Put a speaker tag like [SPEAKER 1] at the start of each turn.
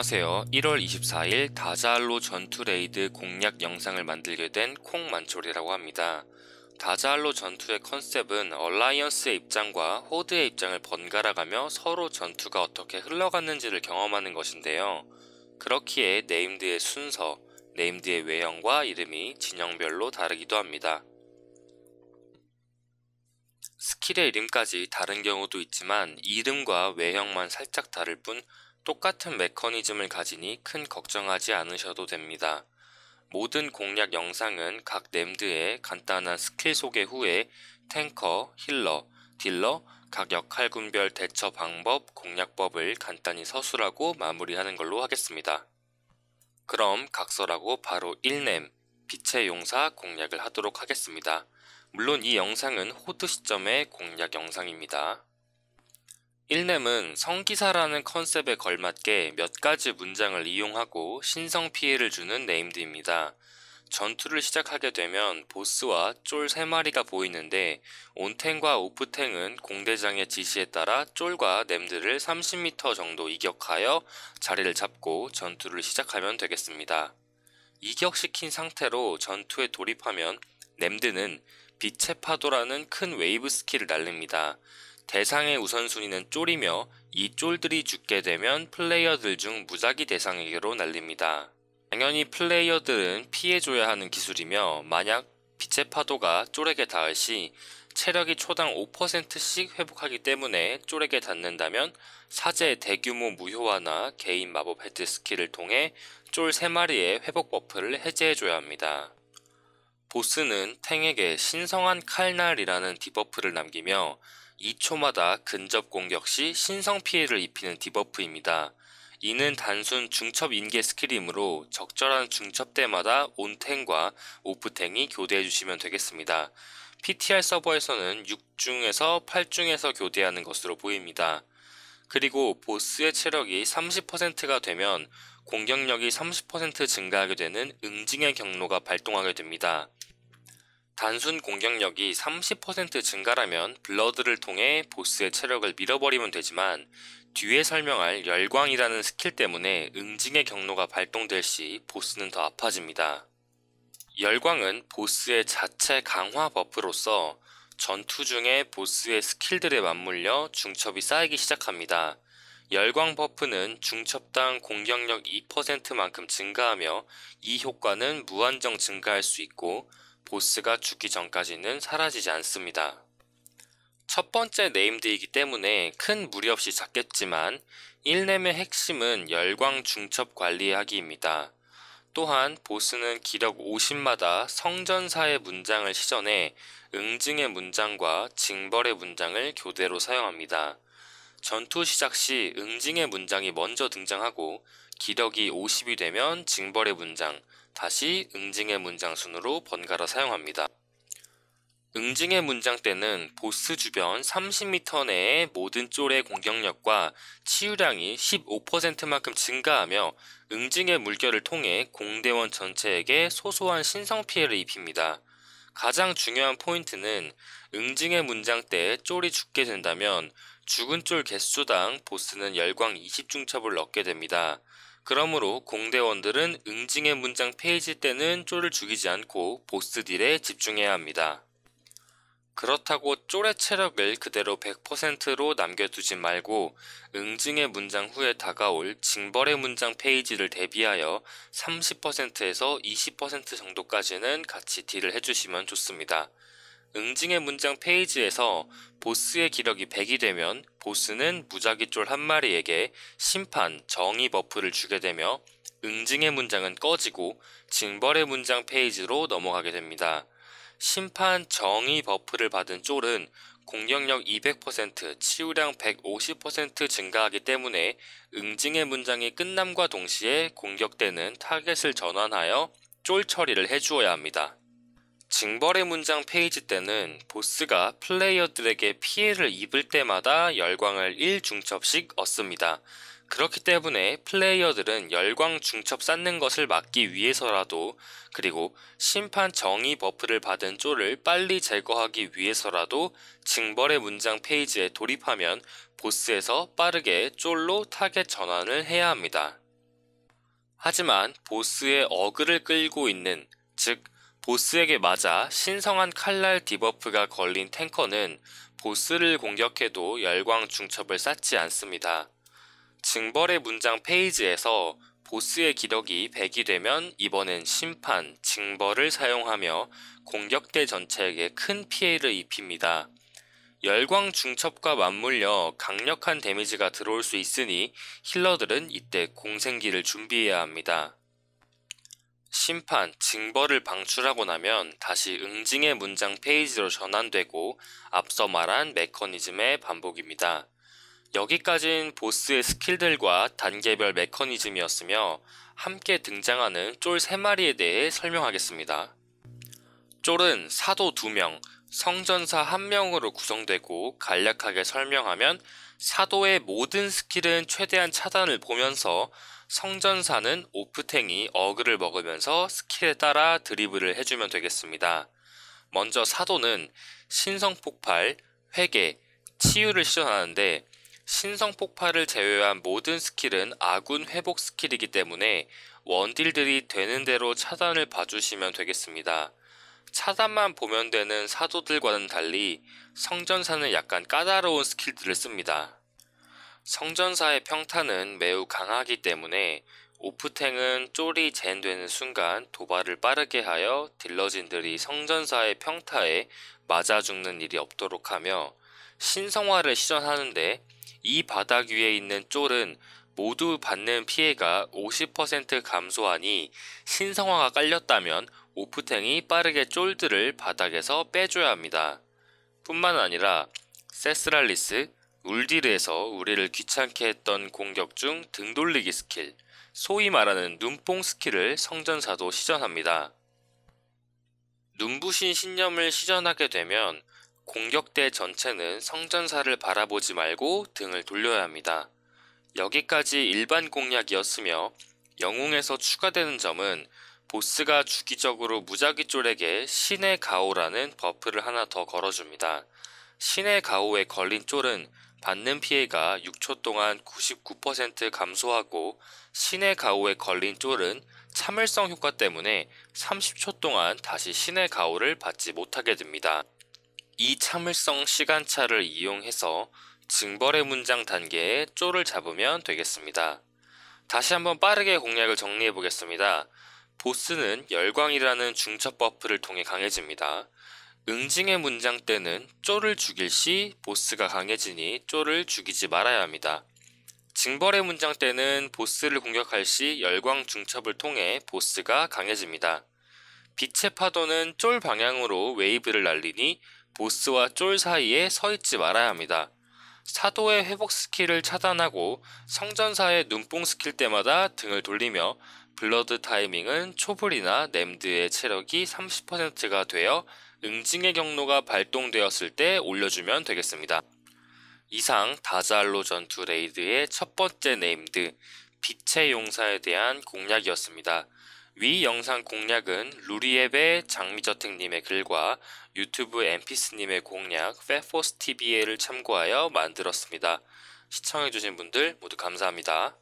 [SPEAKER 1] 안녕하세요. 1월 24일 다자알로 전투 레이드 공략 영상을 만들게 된 콩만초리라고 합니다. 다자알로 전투의 컨셉은 얼라이언스의 입장과 호드의 입장을 번갈아가며 서로 전투가 어떻게 흘러갔는지를 경험하는 것인데요. 그렇기에 네임드의 순서, 네임드의 외형과 이름이 진영별로 다르기도 합니다. 스킬의 이름까지 다른 경우도 있지만 이름과 외형만 살짝 다를 뿐 똑같은 메커니즘을 가지니 큰 걱정하지 않으셔도 됩니다. 모든 공략 영상은 각 램드의 간단한 스킬 소개 후에 탱커, 힐러, 딜러, 각 역할군별 대처 방법, 공략법을 간단히 서술하고 마무리하는 걸로 하겠습니다. 그럼 각설하고 바로 1렘, 빛의 용사 공략을 하도록 하겠습니다. 물론 이 영상은 호드 시점의 공략 영상입니다. 1렘은 성기사라는 컨셉에 걸맞게 몇 가지 문장을 이용하고 신성 피해를 주는 네임드입니다. 전투를 시작하게 되면 보스와 쫄 3마리가 보이는데 온탱과 오프탱은 공대장의 지시에 따라 쫄과 nem들을 30m 정도 이격하여 자리를 잡고 전투를 시작하면 되겠습니다. 이격시킨 상태로 전투에 돌입하면 nem드는 빛의 파도라는 큰 웨이브 스킬을 날립니다. 대상의 우선순위는 쫄이며 이 쫄들이 죽게 되면 플레이어들 중 무작위 대상에게로 날립니다. 당연히 플레이어들은 피해줘야 하는 기술이며 만약 빛의 파도가 쫄에게 닿을 시 체력이 초당 5%씩 회복하기 때문에 쫄에게 닿는다면 사제의 대규모 무효화나 개인 마법 헤드 스킬을 통해 쫄 3마리의 회복 버프를 해제해줘야 합니다. 보스는 탱에게 신성한 칼날이라는 디버프를 남기며 2초마다 근접 공격 시 신성 피해를 입히는 디버프입니다. 이는 단순 중첩 인계 스킬이므로 적절한 중첩 때마다 온탱과 오프탱이 교대해 주시면 되겠습니다. PTR 서버에서는 6중에서 8중에서 교대하는 것으로 보입니다. 그리고 보스의 체력이 30%가 되면 공격력이 30% 증가하게 되는 응징의 경로가 발동하게 됩니다. 단순 공격력이 30% 증가라면 블러드를 통해 보스의 체력을 밀어버리면 되지만 뒤에 설명할 열광이라는 스킬 때문에 응징의 경로가 발동될 시 보스는 더 아파집니다. 열광은 보스의 자체 강화 버프로서 전투 중에 보스의 스킬들에 맞물려 중첩이 쌓이기 시작합니다. 열광 버프는 중첩당 공격력 2%만큼 증가하며 이 효과는 무한정 증가할 수 있고 보스가 죽기 전까지는 사라지지 않습니다. 첫 번째 네임드이기 때문에 큰 무리 없이 잡겠지만 1렘의 핵심은 열광 중첩 관리하기입니다. 또한 보스는 기력 50마다 성전사의 문장을 시전해 응징의 문장과 징벌의 문장을 교대로 사용합니다. 전투 시작 시 응징의 문장이 먼저 등장하고 기력이 50이 되면 징벌의 문장, 다시 응징의 문장 순으로 번갈아 사용합니다. 응징의 문장 때는 보스 주변 30m 내의 모든 쫄의 공격력과 치유량이 15%만큼 증가하며 응징의 물결을 통해 공대원 전체에게 소소한 신성 피해를 입힙니다. 가장 중요한 포인트는 응징의 문장 때 쫄이 죽게 된다면 죽은 쫄 개수당 보스는 열광 20중첩을 얻게 됩니다. 그러므로 공대원들은 응징의 문장 페이지 때는 쫄을 죽이지 않고 보스 딜에 집중해야 합니다. 그렇다고 쫄의 체력을 그대로 100%로 남겨두지 말고 응징의 문장 후에 다가올 징벌의 문장 페이지를 대비하여 30%에서 20% 정도까지는 같이 딜을 해주시면 좋습니다. 응징의 문장 페이지에서 보스의 기력이 100이 되면 보스는 무작위 쫄 한 마리에게 심판, 정의 버프를 주게 되며 응징의 문장은 꺼지고 징벌의 문장 페이지로 넘어가게 됩니다. 심판, 정의 버프를 받은 쫄은 공격력 200%, 치유량 150% 증가하기 때문에 응징의 문장이 끝남과 동시에 공격되는 타겟을 전환하여 쫄 처리를 해주어야 합니다. 징벌의 문장 페이지 때는 보스가 플레이어들에게 피해를 입을 때마다 열광을 1중첩씩 얻습니다. 그렇기 때문에 플레이어들은 열광 중첩 쌓는 것을 막기 위해서라도 그리고 심판 정의 버프를 받은 쫄을 빨리 제거하기 위해서라도 징벌의 문장 페이지에 돌입하면 보스에서 빠르게 쫄로 타겟 전환을 해야 합니다. 하지만 보스의 어그를 끌고 있는, 즉, 보스에게 맞아 신성한 칼날 디버프가 걸린 탱커는 보스를 공격해도 열광 중첩을 쌓지 않습니다. 징벌의 문장 페이지에서 보스의 기력이 100이 되면 이번엔 심판, 징벌을 사용하며 공격대 전체에게 큰 피해를 입힙니다. 열광 중첩과 맞물려 강력한 데미지가 들어올 수 있으니 힐러들은 이때 공생기를 준비해야 합니다. 심판, 징벌을 방출하고 나면 다시 응징의 문장 페이지로 전환되고 앞서 말한 메커니즘의 반복입니다. 여기까진 보스의 스킬들과 단계별 메커니즘이었으며 함께 등장하는 쫄 3마리에 대해 설명하겠습니다. 쫄은 사도 2명, 성전사 1명으로 구성되고 간략하게 설명하면 사도의 모든 스킬은 최대한 차단을 보면서 성전사는 오프탱이 어그를 먹으면서 스킬에 따라 드리블을 해주면 되겠습니다. 먼저 사도는 신성폭발, 회개, 치유를 시전하는데 신성폭발을 제외한 모든 스킬은 아군 회복 스킬이기 때문에 원딜들이 되는 대로 차단을 봐주시면 되겠습니다. 차단만 보면 되는 사도들과는 달리 성전사는 약간 까다로운 스킬들을 씁니다. 성전사의 평타는 매우 강하기 때문에 오프탱은 쫄이 젠되는 순간 도발을 빠르게 하여 딜러진들이 성전사의 평타에 맞아 죽는 일이 없도록 하며 신성화를 시전하는데 이 바닥 위에 있는 쫄은 모두 받는 피해가 50% 감소하니 신성화가 깔렸다면 오프탱이 빠르게 쫄들을 바닥에서 빼줘야 합니다. 뿐만 아니라 세스랄리스, 울디르에서 우리를 귀찮게 했던 공격 중 등 돌리기 스킬, 소위 말하는 눈뽕 스킬을 성전사도 시전합니다. 눈부신 신념을 시전하게 되면 공격대 전체는 성전사를 바라보지 말고 등을 돌려야 합니다. 여기까지 일반 공략이었으며 영웅에서 추가되는 점은 보스가 주기적으로 무작위 쫄에게 신의 가오라는 버프를 하나 더 걸어줍니다. 신의 가오에 걸린 쫄은 받는 피해가 6초 동안 99% 감소하고 신의 가오에 걸린 쫄은 참을성 효과 때문에 30초 동안 다시 신의 가오를 받지 못하게 됩니다. 이 참을성 시간차를 이용해서 징벌의 문장 단계에 쫄을 잡으면 되겠습니다. 다시 한번 빠르게 공략을 정리해 보겠습니다. 보스는 열광이라는 중첩 버프를 통해 강해집니다. 응징의 문장 때는 쫄을 죽일 시 보스가 강해지니 쫄을 죽이지 말아야 합니다. 징벌의 문장 때는 보스를 공격할 시 열광 중첩을 통해 보스가 강해집니다. 빛의 파도는 쫄 방향으로 웨이브를 날리니 보스와 쫄 사이에 서 있지 말아야 합니다. 사도의 회복 스킬을 차단하고 성전사의 눈뽕 스킬 때마다 등을 돌리며 블러드 타이밍은 초불이나 램드의 체력이 30%가 되어 응징의 경로가 발동되었을 때 올려주면 되겠습니다. 이상 다자알로 전투 레이드의 첫 번째 네임드 빛의 용사에 대한 공략이었습니다. 위 영상 공략은 루리앱의 장미저택님의 글과 유튜브 엠피스님의 공략 페포스 TV를 참고하여 만들었습니다. 시청해주신 분들 모두 감사합니다.